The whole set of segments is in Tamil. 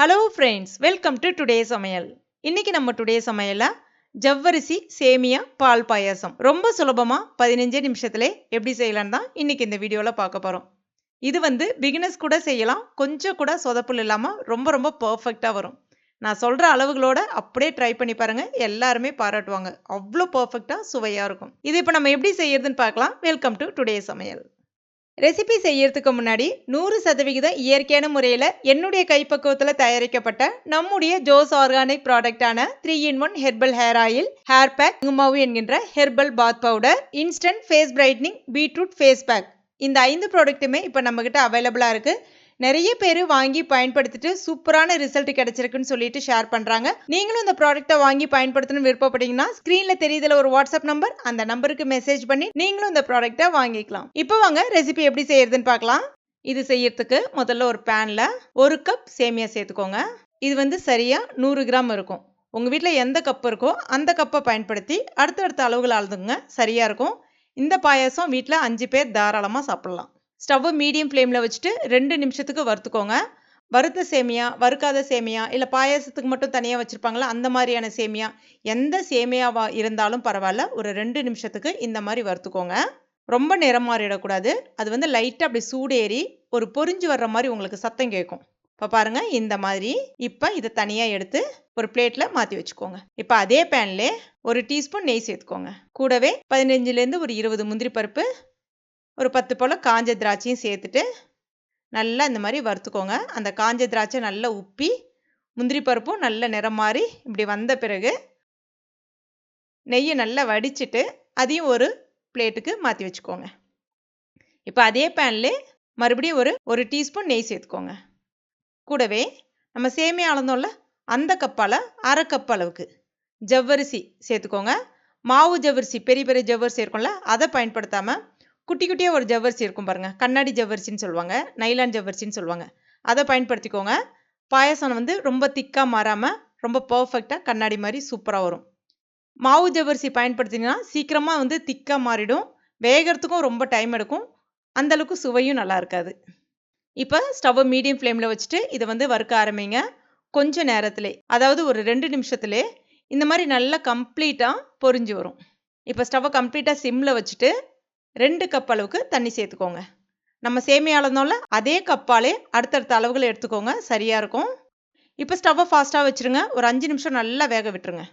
Hello friends welcome to today சமையல். இன்னைக்கு நம்ம டுடே சமையலில் ஜவ்வரிசி சேமியா பால் பாயாசம். ரொம்ப சுலபமாக பதினஞ்சு நிமிஷத்துல எப்படி செய்யலான்னு தான் இன்னைக்கு இந்த வீடியோவில் பார்க்க போகிறோம் இது வந்து பிகினஸ் கூட செய்யலாம். கொஞ்சம் கூட சொதப்புல் இல்லாமல் ரொம்ப ரொம்ப பர்ஃபெக்டாக வரும். நான் சொல்கிற அளவுகளோட அப்படியே ட்ரை பண்ணி பாருங்கள் எல்லாருமே பாராட்டுவாங்க. அவ்வளோ பர்ஃபெக்டாக சுவையாக இருக்கும். இது இப்போ நம்ம எப்படி செய்யறதுன்னு பார்க்கலாம். வெல்கம் டு டுடே சமையல். ரெசிபி செய்யறதுக்கு முன்னாடி நூறு சதவிகித இயற்கையான முறையில் என்னுடைய கைப்பக்குவத்தில் தயாரிக்கப்பட்ட நம்முடைய ஜோஸ் organic ப்ராடக்டான three in one herbal hair oil hair pack குமாவு என்கின்ற herbal bath powder instant face brightening beetroot face pack இந்த ஐந்து ப்ராடக்ட்டுமே இப்போ நம்மக்கிட்ட அவைலபிளாக இருக்குது நிறைய பேர் வாங்கி பயன்படுத்திட்டு சூப்பரான ரிசல்ட் கிடைச்சிருக்குன்னு சொல்லிட்டு ஷேர் பண்ணுறாங்க நீங்களும் இந்த ப்ராடக்ட்டை வாங்கி பயன்படுத்தணும்னு விருப்பப்பட்டீங்கன்னா ஸ்க்ரீனில் தெரியுதுல ஒரு வாட்ஸ்அப் நம்பர் அந்த நம்பருக்கு மெசேஜ் பண்ணி நீங்களும் இந்த ப்ராடக்ட்டை வாங்கிக்கலாம். இப்போ வாங்க ரெசிபி எப்படி செய்யறதுன்னு பார்க்கலாம். இது செய்யறதுக்கு முதல்ல ஒரு பேனில் ஒரு கப் சேமியா சேர்த்துக்கோங்க. இது வந்து சரியாக நூறு கிராம் இருக்கும். உங்கள் வீட்டில் எந்த கப் இருக்கோ அந்த கப்பை பயன்படுத்தி அடுத்தடுத்த அளவுகள் அளந்துங்க சரியாக இருக்கும். இந்த பாயாசம் வீட்டில் அஞ்சு பேர் தாராளமாக சாப்பிட்லாம். ஸ்டவ்வை மீடியம் ஃப்ளேமில் வச்சுட்டு ரெண்டு நிமிஷத்துக்கு வறுத்துக்கோங்க. வறுத்த சேமியா வறுக்காத சேமியா இல்லை பாயாசத்துக்கு மட்டும் தனியாக வச்சுருப்பாங்களா அந்த மாதிரியான சேமியா எந்த சேமியாவாக இருந்தாலும் பரவாயில்ல ஒரு ரெண்டு நிமிஷத்துக்கு இந்த மாதிரி வறுத்துக்கோங்க. ரொம்ப நிறம் மாறிடக்கூடாது. அது வந்து லைட்டாக அப்படி சூடேறி ஒரு பொறிஞ்சு வர்ற மாதிரி உங்களுக்கு சத்தம் கேட்கும். இப்போ பாருங்கள் இந்த மாதிரி இப்போ இதை தனியாக எடுத்து ஒரு பிளேட்டில் மாற்றி வச்சுக்கோங்க. இப்போ அதே பேன்லே ஒரு டீஸ்பூன் நெய் சேர்த்துக்கோங்க. கூடவே பதினஞ்சுலேருந்து ஒரு இருபது முந்திரி பருப்பு ஒரு பத்து போல் காஞ்ச திராட்சையும் சேர்த்துட்டு நல்லா இந்த மாதிரி வறுத்துக்கோங்க. அந்த காஞ்ச திராட்சை நல்லா உப்பி முந்திரி பருப்பும் நல்ல நிறம் மாறி இப்படி வந்த பிறகு நெய்யை நல்லா வடிச்சிட்டு அதையும் ஒரு பிளேட்டுக்கு மாற்றி வச்சுக்கோங்க. இப்போ அதே பேன்லே மறுபடியும் ஒரு ஒரு டீஸ்பூன் நெய் சேர்த்துக்கோங்க. கூடவே நம்ம சேமியா அளந்தோம்ல அந்த கப்பால் அரை கப் அளவுக்கு ஜவ்வரிசி சேர்த்துக்கோங்க. மாவு ஜவ்வரிசி பெரிய பெரிய ஜவ்வரிசி இருக்கும்ல அதை பயன்படுத்தாமல் குட்டி குட்டியாக ஒரு ஜவ்வரிசி இருக்கும் பாருங்கள் கண்ணாடி ஜவ்வரிசின்னு சொல்லுவாங்க. நைலான் ஜவ்வரிசின்னு சொல்லுவாங்க. அதை பயன்படுத்திக்கோங்க. பாயசம் வந்து ரொம்ப திக்காக மாறாமல் ரொம்ப பர்ஃபெக்டாக கண்ணாடி மாதிரி சூப்பராக வரும். மாவு ஜவ்வரிசி பயன்படுத்திங்கன்னா சீக்கிரமாக வந்து திக்காக மாறிடும். வேகிறதுக்கும் ரொம்ப டைம் எடுக்கும். அந்தளவுக்கு சுவையும் நல்லா இருக்காது. இப்போ ஸ்டவ்வை மீடியம் ஃப்ளேமில் வச்சுட்டு இதை வந்து வறுக்க ஆரம்பிங்க. கொஞ்சம் நேரத்திலே அதாவது ஒரு ரெண்டு நிமிஷத்துலே இந்த மாதிரி நல்லா கம்ப்ளீட்டாக பொரிஞ்சு வரும். இப்போ ஸ்டவ்வை கம்ப்ளீட்டாக சிம்மில் வச்சுட்டு ரெண்டு கப் அளவுக்கு தண்ணி சேர்த்துக்கோங்க. நம்ம சேமியா அளந்தோம்ல அதே கப்பாலே அடுத்தடுத்த அளவுகளை எடுத்துக்கோங்க. சரியாக இருக்கும். இப்போ ஸ்டவ்வை ஃபாஸ்ட்டாக வச்சுருங்க. ஒரு அஞ்சு நிமிஷம் நல்லா வேக விட்டுருங்க.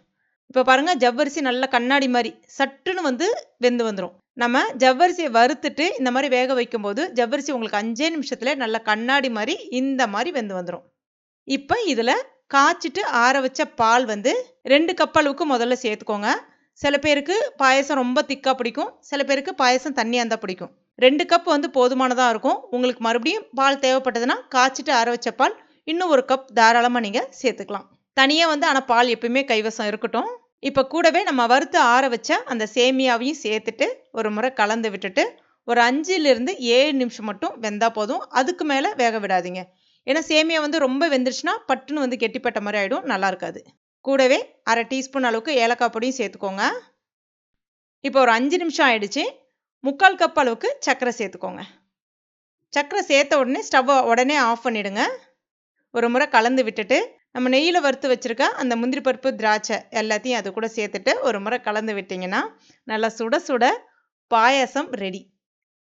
இப்போ பாருங்கள் ஜவ்வரிசி நல்லா கண்ணாடி மாதிரி சட்டுன்னு வந்து வெந்து வந்துடும் நம்ம ஜவ்வரிசியை வறுத்துட்டு இந்த மாதிரி வேக வைக்கும்போது ஜவ்வரிசி உங்களுக்கு அஞ்சே நிமிஷத்தில் நல்லா கண்ணாடி மாதிரி இந்த மாதிரி வெந்து வந்துடும் இப்போ இதில் காய்ச்சிட்டு ஆற வச்ச பால் வந்து ரெண்டு கப் அளவுக்கு முதல்ல சேர்த்துக்கோங்க. சில பேருக்கு பாயசம் ரொம்ப திக்காக பிடிக்கும். சில பேருக்கு பாயசம் தண்ணியாக இருந்தால் பிடிக்கும். ரெண்டு கப் வந்து போதுமானதாக இருக்கும். உங்களுக்கு மறுபடியும் பால் தேவைப்பட்டதுன்னா காய்ச்சிட்டு ஆற வச்ச பால் இன்னும் ஒரு கப் தாராளமாக நீங்கள் சேர்த்துக்கலாம். தனியாக வந்து ஆனால் பால் எப்பயுமே கைவசம் இருக்கட்டும். இப்போ கூடவே நம்ம வறுத்து ஆற வச்ச அந்த சேமியாவையும் சேர்த்துட்டு ஒரு முறை கலந்து விட்டுட்டு ஒரு அஞ்சுலேருந்து ஏழு நிமிஷம் மட்டும் வெந்தால் போதும். அதுக்கு மேலே வேக விடாதீங்க. ஏன்னா சேமியா வந்து ரொம்ப வெந்துருச்சுன்னா பட்டுன்னு வந்து கெட்டிப்பட்ட மாதிரி ஆகிடும் நல்லா இருக்காது. கூடவே அரை டீஸ்பூன் அளவுக்கு ஏலக்காய் பொடியும் சேர்த்துக்கோங்க. இப்போ ஒரு அஞ்சு நிமிஷம் ஆயிடுச்சு. முக்கால் கப் அளவுக்கு சர்க்கரை சேர்த்துக்கோங்க. சர்க்கரை சேர்த்த உடனே ஸ்டவ்வை உடனே ஆஃப் பண்ணிவிடுங்க ஒரு முறை கலந்து விட்டுட்டு நம்ம நெய்யில் வறுத்து வச்சுருக்க அந்த முந்திரி பருப்பு திராட்சை எல்லாத்தையும் அது கூட சேர்த்துட்டு ஒரு முறை கலந்து விட்டிங்கன்னா நல்லா சுட சுட பாயாசம் ரெடி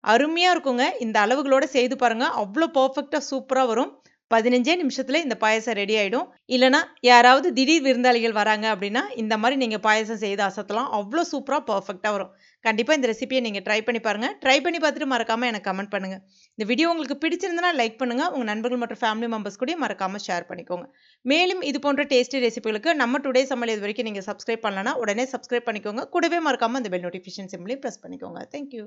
அருமையாக இருக்குங்க. இந்த அளவுகளோடு செய்து பாருங்கள் அவ்வளோ பர்ஃபெக்டாக சூப்பராக வரும். பதினஞ்சே நிமிஷத்தில் இந்த பாயசம் ரெடி ஆகிடும் இல்லைனா யாராவது திடீர் விருந்தாளிகள் வராங்க அப்படின்னா இந்த மாதிரி நீங்கள் பாயசம் செய்து அசத்தலாம். அவ்வளோ சூப்பராக பர்ஃபெக்டாக வரும். கண்டிப்பாக இந்த ரெசிபியை நீங்கள் ட்ரை பண்ணி பாருங்கள் ட்ரை பண்ணி பார்த்துட்டு மறக்காமல் எனக்கு கமெண்ட் பண்ணுங்கள் இந்த வீடியோ உங்களுக்கு பிடிச்சிருந்தனா லைக் பண்ணுங்கள் உங்கள் நண்பர்கள் மற்றும் ஃபேமிலி மெம்பர்ஸ் கூட மறக்காமல் ஷேர் பண்ணிக்கோங்க. மேலும் இது போன்ற டேஸ்டி ரெசிபிகளுக்கு நம்ம டுடே சமையல் இது வரைக்கும் நீங்கள் சப்ஸ்கிரைப் பண்ணலன்னா உடனே சப்ஸ்கிரைப் பண்ணிக்கோங்க. கூடவே மறக்காமல் இந்த பெல் நோட்டிஃபிகேஷன் சிம்லையும் ப்ரெஸ் பண்ணிக்கோங்க. Thank you